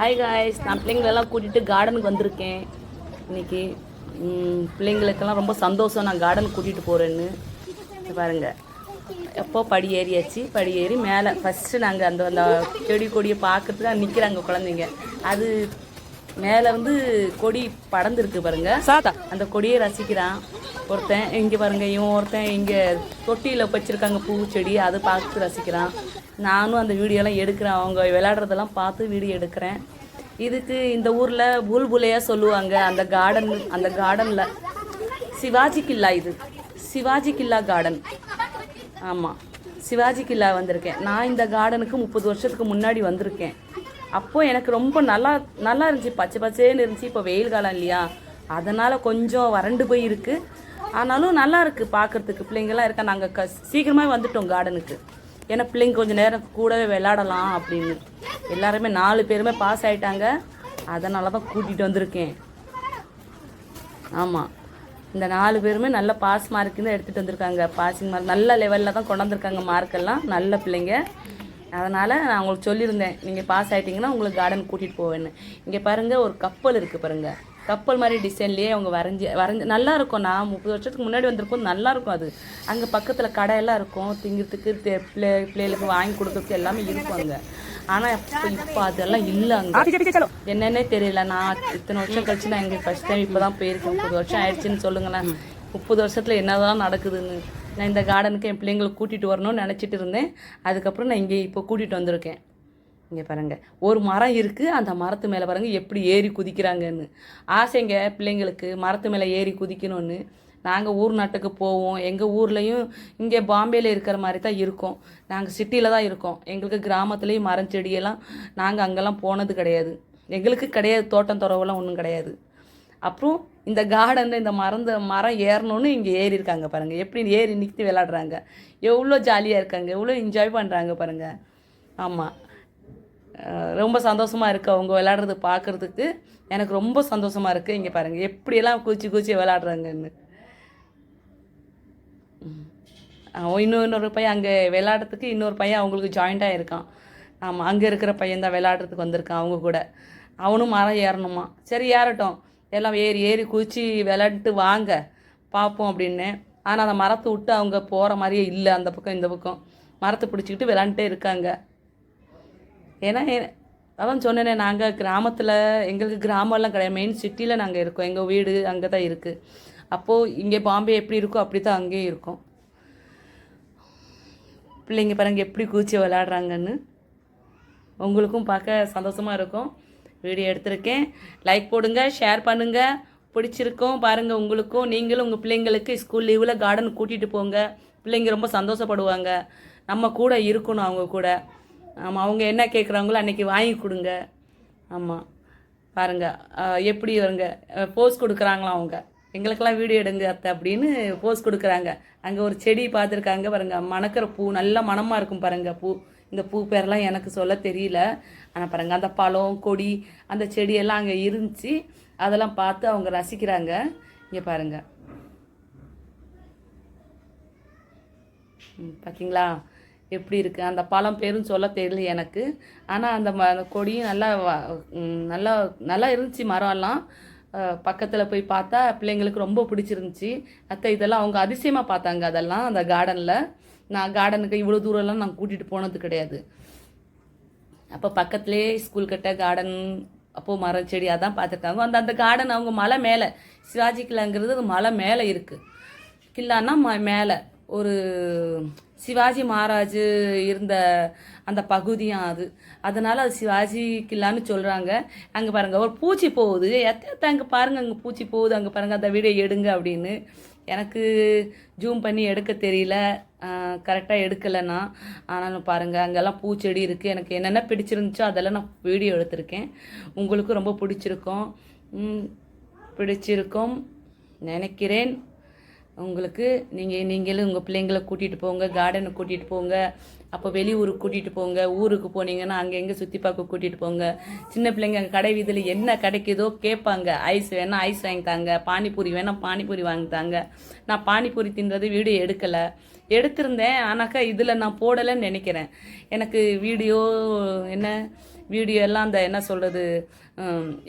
Hi guys நான் பிள்ளைங்களெல்லாம் கூட்டிகிட்டு கார்டனுக்கு வந்திருக்கேன். இன்னைக்கு பிள்ளைங்களுக்கெல்லாம் ரொம்ப சந்தோஷம் நான் கார்டனுக்கு கூட்டிகிட்டு போகிறேன்னு பாருங்கள் எப்போ படி ஏறியாச்சு? படி ஏறி மேலே ஃபஸ்ட்டு நாங்கள் அந்த அந்த செடி கொடியை பார்க்குறதுக்கு நிற்கிறாங்க குழந்தைங்க. அது மேலே வந்து கொடி படர்ந்துருக்கு பாருங்க. சாதா அந்த கொடியை ரசிக்கிறான். ஒருத்தன் இங்கே பாருங்க இவன் ஒருத்தன் இங்கே தொட்டியில் வச்சிருக்காங்க பூச்செடி அதை பார்த்து ரசிக்கிறான். நானும் அந்த வீடியோலாம் எடுக்கிறேன். அவங்க விளையாடுறதெல்லாம் பார்த்து வீடியோ எடுக்கிறேன். இதுக்கு இந்த ஊரில் புல்புலையாக சொல்லுவாங்க. அந்த கார்டன் அந்த கார்டனில் சிவாஜி கில்லா இது. சிவாஜி கில்லா கார்டன் ஆமாம் சிவாஜி கில்லா வந்திருக்கேன். நான் இந்த கார்டனுக்கு முப்பது வருஷத்துக்கு முன்னாடி வந்திருக்கேன். அப்போது எனக்கு ரொம்ப நல்லா நல்லா இருந்துச்சு. பச்சை பச்சேன்னு இருந்துச்சு. இப்போ வெயில் காலம் இல்லையா? அதனால் கொஞ்சம் வறண்டு போய் இருக்குது ஆனாலும் நல்லா இருக்குது பார்க்கறதுக்கு பிள்ளைங்கள்லாம் இருக்கா? நாங்கள் க சீக்கிரமாக வந்துட்டோம் கார்டனுக்கு ஏன்னா பிள்ளைங்க கொஞ்சம் நேரம் கூடவே விளாடலாம் அப்படின்னு. எல்லாருமே நாலு பேருமே பாஸ் ஆகிட்டாங்க அதனால தான் கூட்டிகிட்டு வந்திருக்கேன். ஆமாம் இந்த நாலு பேருமே நல்ல பாஸ் மார்க்குன்னு தான் எடுத்துகிட்டு வந்திருக்காங்க. பாசிங் மார்க் நல்ல லெவலில் தான் கொண்டு வந்திருக்காங்க மார்க்கெல்லாம் நல்ல பிள்ளைங்க. அதனால் நான் உங்களுக்கு சொல்லியிருந்தேன். நீங்கள் பாஸ் ஆகிட்டிங்கன்னா உங்களுக்கு கார்டன் கூட்டிகிட்டு போவேன்னு. இங்கே பாருங்கள் ஒரு கப்பல் இருக்குது பாருங்கள் கப்பல் மாதிரி டிசைன்லேயே அவங்க வரைஞ்சி வரைஞ்சி நல்லா இருக்கும். நான் முப்பது வருஷத்துக்கு முன்னாடி வந்திருக்கும் நல்லா இருக்கும் அது. அங்கே பக்கத்தில் கடையெல்லாம் இருக்கும். திங்கிறதுக்கு பிள்ளை பிள்ளைகளுக்கு வாங்கி கொடுக்குறதுக்கு எல்லாமே இருக்கும் அங்கே. ஆனால் இப்போ இப்போ அதெல்லாம் இல்லை அங்கே. என்னன்னே தெரியல. நான் இத்தனை வருஷம் கழிச்சு நான் எங்களுக்கு ஃபஸ்ட் டைம் இப்போ தான் போயிருக்கேன். முப்பது வருஷம் ஆயிடுச்சுன்னு சொல்லுங்களேன். முப்பது வருஷத்தில் என்னதான் நடக்குதுன்னு. நான் இந்த கார்டனுக்கு என் பிள்ளைங்களை கூட்டிகிட்டு வரணும்னு நினச்சிட்டு இருந்தேன். அதுக்கப்புறம் நான் இங்கே இப்போ கூட்டிகிட்டு வந்திருக்கேன். இங்கே பாருங்கள் ஒரு மரம் இருக்குது அந்த மரத்து மேலே பாருங்கள் எப்படி ஏறி குதிக்கிறாங்கன்னு. ஆசைங்க பிள்ளைங்களுக்கு மரத்து மேலே ஏறி குதிக்கணும்னு. நாங்கள் ஊர் நாட்டுக்கு போவோம் எங்கள் ஊர்லேயும் இங்கே பாம்பேயில் இருக்கிற மாதிரி தான் இருக்கோம். நாங்கள் சிட்டியில் தான் இருக்கோம். எங்களுக்கு கிராமத்துலேயும் மரம் செடியெல்லாம் நாங்கள் அங்கெல்லாம் போனது கிடையாது. எங்களுக்கு கிடையாது தோட்டம் துறவுலாம் ஒன்றும் கிடையாது. அப்புறம் இந்த கார்டனில் இந்த மறந்த மரம் ஏறணும்னு இங்கே ஏறி இருக்காங்க பாருங்கள் எப்படி ஏறி நிறுத்தி விளாடுறாங்க எவ்வளோ ஜாலியாக இருக்காங்க. எவ்வளோ என்ஜாய் பண்ணுறாங்க பாருங்கள் ஆமாம் ரொம்ப சந்தோஷமாக இருக்குது அவங்க விளாட்றது பார்க்குறதுக்கு எனக்கு ரொம்ப சந்தோஷமாக இருக்குது இங்கே பாருங்கள் எப்படியெல்லாம் குச்சி குச்சி விளாட்றாங்கன்னு இன்னும் இன்னொரு பையன் அங்கே விளாட்றதுக்கு இன்னொரு பையன் அவங்களுக்கு ஜாயிண்ட்டாக இருக்கான். ஆமாம் அங்கே இருக்கிற பையன் தான் விளாட்றதுக்கு வந்திருக்கான் அவங்க கூட. அவனும் மரம் ஏறணுமா? சரி ஏறட்டும். எல்லாம் ஏறி ஏறி குதிச்சு விளாண்டுட்டு வாங்க பார்ப்போம் அப்படின்னு. ஆனால் அந்த மரத்தை விட்டு அவங்க போகிற மாதிரியே இல்லை அந்த பக்கம் இந்த பக்கம். மரத்தை பிடிச்சிக்கிட்டு விளாண்டுட்டே இருக்காங்க. ஏன்னா அதான் சொன்னேனே நாங்கள் கிராமத்தில் எங்களுக்கு கிராமம்லாம் கிடையாது. மெயின் சிட்டியில் நாங்கள் இருக்கோம். எங்கள் வீடு அங்கே தான் இருக்குது அப்போது இங்கே பாம்பே எப்படி இருக்கோ அப்படி தான் அங்கேயும் இருக்கும். பிள்ளைங்க பாருங்க எப்படி கூச்சி விளாட்றாங்கன்னு உங்களுக்கும் பார்க்க சந்தோஷமாக இருக்கும். வீடியோ எடுத்திருக்கேன். லைக் போடுங்க ஷேர் பண்ணுங்கள் பிடிச்சிருக்கும் பாருங்கள் உங்களுக்கும். நீங்களும் உங்கள் பிள்ளைங்களுக்கு ஸ்கூல் லீவில் கார்டன் கூட்டிகிட்டு போங்க. பிள்ளைங்க ரொம்ப சந்தோஷப்படுவாங்க. நம்ம கூட இருக்கணும் அவங்க கூட. ஆமாம் அவங்க என்ன கேட்குறாங்களோ அன்றைக்கி வாங்கி கொடுங்க. ஆமாம் பாருங்கள் எப்படி வருங்க? போஸ் கொடுக்குறாங்களாம் அவங்க? எங்களுக்கெல்லாம் வீடியோ எடுங்க அத்தை அப்படின்னு போஸ் கொடுக்குறாங்க. அங்கே ஒரு செடி பார்த்துருக்காங்க பாருங்கள் மணக்கிற பூ நல்ல மணமாக இருக்கும் பாருங்கள் பூ. இந்த பூ பேரெல்லாம் எனக்கு சொல்ல தெரியல. ஆனால் பாருங்கள் அந்த பழம் கொடி அந்த செடியெல்லாம் அங்கே இருந்துச்சு. அதெல்லாம் பார்த்து அவங்க ரசிக்கிறாங்க. இங்கே பாருங்கள் பார்த்தீங்களா எப்படி இருக்குது அந்த பழம் பேரும் சொல்ல தெரியல எனக்கு. ஆனால் அந்த ம அந்த கொடியும் நல்லா நல்லா நல்லா இருந்துச்சு மரம்லாம். பக்கத்தில் போய் பார்த்தா பிள்ளைங்களுக்கு ரொம்ப பிடிச்சிருந்துச்சி. அத்தை இதெல்லாம் அவங்க அதிசயமாக பார்த்தாங்க அதெல்லாம் அந்த கார்டனில் நான் கார்டனுக்கு இவ்வளோ தூரம்லாம் நான் கூட்டிகிட்டு போனது கிடையாது. அப்போ பக்கத்துலேயே ஸ்கூல் கிட்ட கார்டன் அப்போது மரம் செடி அதான் பார்த்துருக்காங்க. அந்த அந்த கார்டன் அவங்க மலை மேலே சிவாஜி கிளாங்கிறது மலை மேலே இருக்குது கில்லான்னா ம மேலே. ஒரு சிவாஜி மகாராஜ் இருந்த அந்த பகுதியும் அது. அதனால் அது சிவாஜி கில்லான்னு சொல்கிறாங்க அங்கே பாருங்கள் ஒரு பூச்சி போகுது. எத்த அங்கே பாருங்கள் அங்கே பூச்சி போகுது. அங்கே பாருங்கள் அந்த வீடியோ எடுங்க அப்படின்னு. எனக்கு ஜூம் பண்ணி எடுக்க தெரியல. கரெக்டாக எடுக்கலைன்னா ஆனாலும் பாருங்கள் அங்கெல்லாம் பூச்செடி இருக்குது எனக்கு என்னென்ன பிடிச்சிருந்துச்சோ அதெல்லாம் நான் வீடியோ எடுத்திருக்கேன். உங்களுக்கும் ரொம்ப பிடிச்சிருக்கும். பிடிச்சிருக்கும். நினைக்கிறேன். உங்களுக்கு நீங்கள் நீங்களும் உங்கள் பிள்ளைங்களை கூட்டிகிட்டு போங்க கார்டனுக்கு கூட்டிகிட்டு போங்க. அப்போ வெளியூருக்கு கூட்டிகிட்டு போங்க ஊருக்கு போனீங்கன்னா அங்கே எங்கே சுற்றி பார்க்க கூட்டிகிட்டு போங்க. சின்ன பிள்ளைங்க அங்கே கடை வீதியில் என்ன கிடைக்குதோ கேட்பாங்க. ஐஸ் வேணால் ஐஸ் வாங்கி தாங்க பானிபூரி வேணால் பானிபூரி வாங்கி தாங்க நான் பானிபூரி தின்றது வீடியோ எடுக்கலை. எடுத்திருந்தேன் ஆனாக்கா இதில் நான் போடலைன்னு நினைக்கிறேன். எனக்கு வீடியோ என்ன வீடியோ எல்லாம் அந்த என்ன சொல்கிறது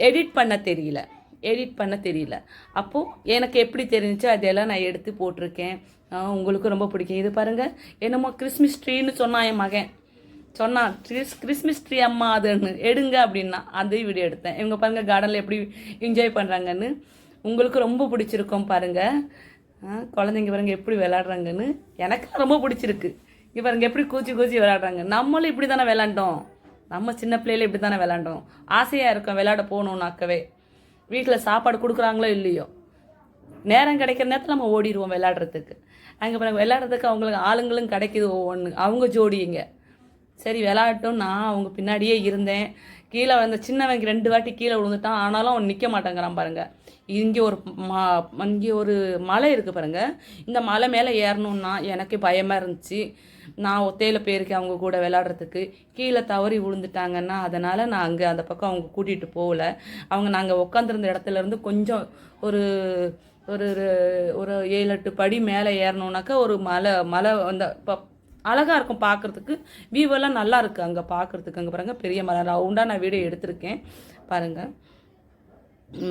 எடிட் பண்ண தெரியல. எடிட் பண்ண தெரியல. அப்போது எனக்கு எப்படி தெரிஞ்சுச்சோ? அதெல்லாம் நான் எடுத்து போட்டிருக்கேன். உங்களுக்கும் உங்களுக்கு ரொம்ப பிடிக்கும். இது பாருங்கள் என்னமோ கிறிஸ்மஸ் ட்ரீன்னு சொன்னான் என் மகன். சொன்னான் கிறிஸ் கிறிஸ்மஸ் ட்ரீ அம்மா அதுன்னு. எடுங்க அப்படின்னா அந்த வீடியோ எடுத்தேன். இவங்க பாருங்கள் கார்டனில் எப்படி என்ஜாய் பண்ணுறாங்கன்னு உங்களுக்கு ரொம்ப பிடிச்சிருக்கும் பாருங்கள் குழந்தைங்க பாருங்க எப்படி விளாட்றாங்கன்னு எனக்கு ரொம்ப பிடிச்சிருக்கு. இங்கே பாருங்க எப்படி கூச்சி கூச்சி விளாட்றாங்க நம்மளும் இப்படி தானே விளாண்டோம் நம்ம சின்ன பிள்ளையில இப்படி தானே விளாண்டோம் ஆசையாக இருக்கும் விளையாட போகணுன்னாக்கவே வீட்டில் சாப்பாடு கொடுக்குறாங்களோ இல்லையோ? நேரம் கிடைக்கிற நேரத்தில் நம்ம ஓடிடுவோம் விளையாடுறதுக்கு. அங்கே பிறகு விளையாடுறதுக்கு அவங்களுக்கு ஆளுங்களும் கிடைக்குது ஒவ்வொன்று அவங்க ஜோடிங்க. சரி விளையாட்டும். நான் அவங்க பின்னாடியே இருந்தேன். கீழே வந்த சின்னவங்க ரெண்டு வாட்டி கீழே விழுந்துட்டான். ஆனாலும் அவன் நிற்க மாட்டேங்கிறான் பாருங்கள் இங்கே ஒரு மா இங்கே ஒரு மலை இருக்குது பாருங்கள் இந்த மலை மேலே ஏறணுன்னா எனக்கு பயமாக இருந்துச்சு. நான் ஒத்தையில் போயிருக்கேன் அவங்க கூட விளாட்றதுக்கு கீழே தவறி விழுந்துட்டாங்கன்னா அதனால் நான் அங்கே அந்த பக்கம் அவங்க கூட்டிகிட்டு போகல. அவங்க நாங்கள் உட்காந்துருந்த இடத்துலேருந்து கொஞ்சம் ஒரு ஒரு ஒரு ஏழு எட்டு படி மேலே ஏறணுன்னாக்கா ஒரு மலை மலை அந்த அழகாக இருக்கும் பார்க்குறதுக்கு வியூவெல்லாம் நல்லா இருக்குது அங்கே பார்க்குறதுக்கு அங்கே பாருங்கள் பெரிய மலை. ரவுண்டாக நான் வீடியோ எடுத்திருக்கேன். பாருங்கள்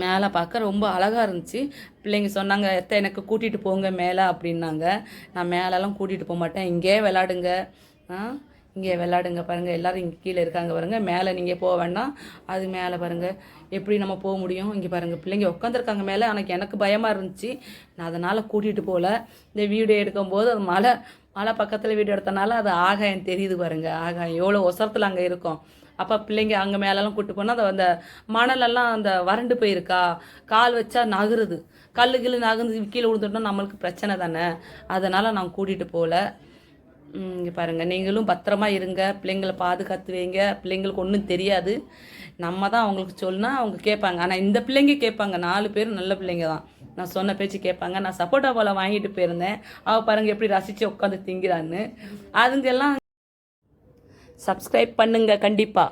மேலே பார்க்க ரொம்ப அழகாக இருந்துச்சு. பிள்ளைங்க சொன்னாங்க எத்த எனக்கு கூட்டிகிட்டு போங்க மேலே அப்படின்னாங்க. நான் மேலெல்லாம் கூட்டிகிட்டு போக மாட்டேன். இங்கே விளாடுங்க ஆ இங்கே விளாடுங்க பாருங்கள் எல்லோரும் இங்கே கீழே இருக்காங்க பாருங்கள் மேலே நீங்கள் போக வேண்டாம். அது மேலே பாருங்கள் எப்படி நம்ம போக முடியும்? இங்கே பாருங்கள் பிள்ளைங்க உட்காந்துருக்காங்க மேலே. ஆனால் எனக்கு பயமாக இருந்துச்சு. நான் அதனால் கூட்டிகிட்டு போகல இந்த வீடியோ எடுக்கும்போது அது மலை மலை பக்கத்தில் வீடியோ எடுத்தனால அது ஆகாயம் தெரியுது பாருங்கள் ஆகாயம். எவ்வளோ ஒசரத்தில் அங்கே இருக்கும். அப்போ பிள்ளைங்க அங்கே மேலெல்லாம் கூட்டு போனால் அந்த அந்த மணலெல்லாம் அந்த வறண்டு போயிருக்கா? கால் வச்சா நகருது. கல்லு கில்லு நகர்ந்து கீழே விழுந்துட்டோம் நம்மளுக்கு பிரச்சனை தானே? அதனால் நான் கூட்டிகிட்டு போகல இங்கே பாருங்கள் நீங்களும் பத்திரமா இருங்க. பிள்ளைங்களை பாதுகாத்து வைங்க. பிள்ளைங்களுக்கு ஒன்றும் தெரியாது. நம்ம தான் அவங்களுக்கு சொல்லினா அவங்க கேட்பாங்க. ஆனால் இந்த பிள்ளைங்க கேட்பாங்க. நாலு பேர் நல்ல பிள்ளைங்க தான். நான் சொன்ன பேச்சு கேட்பாங்க. நான் சப்போட்டா பழம் வாங்கிட்டு போயிருந்தேன். அவள் பாருங்கள் எப்படி ரசித்து உட்காந்து திங்கிறான்னு. அதுங்கெல்லாம் சப்ஸ்கிரைப் பண்ணுங்கள் கண்டிப்பாக